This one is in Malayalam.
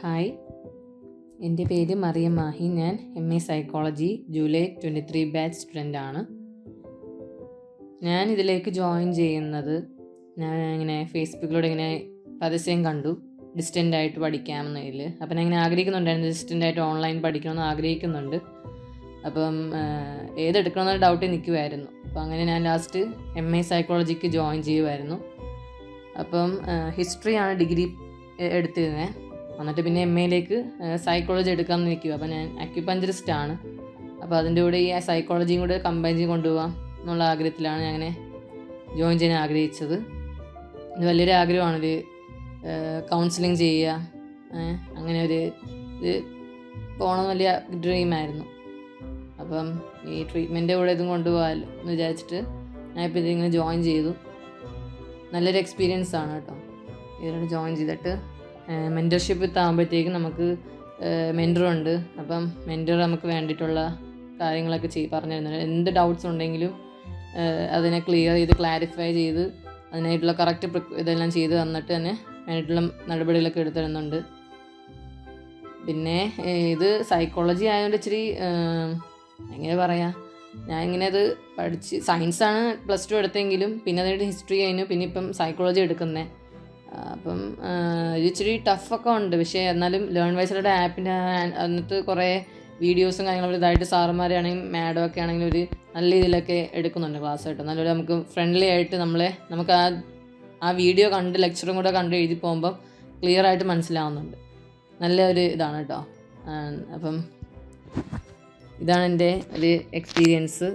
ഹായ്. എന്റെ പേര് മറിയം മാഹി. ഞാൻ M A psychology July twenty three batch ആണ്. ഞാൻ ഇതിലേക്ക് ജോയിൻ ചെയ്യുന്നത് ഞാൻ ഇങ്ങനെ ഫേസ്ബുക്കിലൂടെ ഇങ്ങനെ പരസ്യം കണ്ടു. ഡിസ്റ്റന്റ് ആയിട്ട് പഠിക്കാമെന്നതിൽ. അപ്പം ഞാൻ ഇങ്ങനെ ആഗ്രഹിക്കുന്നുണ്ടായിരുന്നു. ഡിസ്റ്റന്റ് ആയിട്ട് ഓൺലൈൻ പഠിക്കണമെന്ന് ആഗ്രഹിക്കുന്നുണ്ട്. അപ്പം ഏതെടുക്കണമെന്ന് ഡൗട്ട് നിൽക്കുമായിരുന്നു അപ്പം അങ്ങനെ ഞാൻ ലാസ്റ്റ് എം എ സൈക്കോളജിക്ക് ജോയിൻ ചെയ്യുമായിരുന്നു അപ്പം ഹിസ്റ്ററിയാണ് ഡിഗ്രി എടുത്തിരുന്നത് എന്നിട്ട് പിന്നെ എം എയിലേക്ക് സൈക്കോളജി എടുക്കാമെന്ന് നിൽക്കുക അപ്പം ഞാൻ അക്യുപഞ്ചറിസ്റ്റ് ആണ്. അപ്പോൾ അതിന്റെ കൂടെ ഈ സൈക്കോളജിയും കൂടെ കമ്പൈൻ ചെയ്ത് കൊണ്ടുപോകാം എന്നുള്ള ആഗ്രഹത്തിലാണ് ഞാൻ അങ്ങനെ ജോയിൻ ചെയ്യാൻ ആഗ്രഹിച്ചത്. ഇത് വലിയൊരു ആഗ്രഹമാണ് ഒരു കൗൺസിലിംഗ് ചെയ്യുക അങ്ങനെ ഒരു ഇത് പോകണം വലിയ ഡ്രീമായിരുന്നു അപ്പം ഈ ട്രീറ്റ്മെന്റ് കൂടെ ഇതും കൊണ്ടുപോകാമല്ലോ എന്ന് വിചാരിച്ചിട്ട് ഞാൻ ഇപ്പോൾ ഇതിങ്ങനെ ജോയിൻ ചെയ്തു. നല്ലൊരു എക്സ്പീരിയൻസ് ആണ് കേട്ടോ. ഇതിനോട് ജോയിൻ ചെയ്തിട്ട് മെന്റർഷിപ്പ് ആകുമ്പോഴത്തേക്കും നമുക്ക് മെന്ററുണ്ട് അപ്പം മെന്റർ നമുക്ക് വേണ്ടിയിട്ടുള്ള കാര്യങ്ങളൊക്കെ ചെയ് പറഞ്ഞു തരുന്നുണ്ട് എന്ത് ഡൗട്ട്സ് ഉണ്ടെങ്കിലും അതിനെ ക്ലിയർ ചെയ്ത് ക്ലാരിഫൈ ചെയ്ത് അതിനായിട്ടുള്ള കറക്റ്റ് ഇതെല്ലാം ചെയ്ത് തന്നിട്ട് തന്നെ അതിനായിട്ടുള്ള നടപടികളൊക്കെ എടുത്തു തരുന്നുണ്ട് പിന്നെ ഇത് സൈക്കോളജി ആയതുകൊണ്ട് ഇച്ചിരി എങ്ങനെ പറയാം ഞാൻ ഇങ്ങനെ അത് പഠിച്ച് സയൻസാണ് പ്ലസ് ടു എടുത്തെങ്കിലും പിന്നെ അതിനായിട്ട് ഹിസ്റ്ററി കഴിഞ്ഞു പിന്നെ ഇപ്പം സൈക്കോളജി എടുക്കുന്നത് അപ്പം ഇച്ചിരി ടഫൊക്കെ ഉണ്ട്. പക്ഷേ എന്നാലും ലേൺ വൈസറുടെ ആപ്പിന്റെ അതിനകത്ത് കുറേ വീഡിയോസും കാര്യങ്ങളും ഇതായിട്ട് സാറുമാരാണെങ്കിലും മാഡം ഒക്കെ ആണെങ്കിലും ഒരു നല്ല രീതിയിലൊക്കെ എടുക്കുന്നുണ്ട് ക്ലാസ് ആയിട്ട് നല്ലൊരു നമുക്ക് ഫ്രണ്ട്ലി ആയിട്ട് നമ്മളെ നമുക്ക് ആ ആ വീഡിയോ കണ്ട് ലെക്ചറും കൂടെ കണ്ട് എഴുതി പോകുമ്പം ക്ലിയർ ആയിട്ട് മനസ്സിലാവുന്നുണ്ട്. നല്ല ഒരു ഇതാണ് കേട്ടോ. അപ്പം ഇതാണ് എന്റെ ഒരു എക്സ്പീരിയൻസ്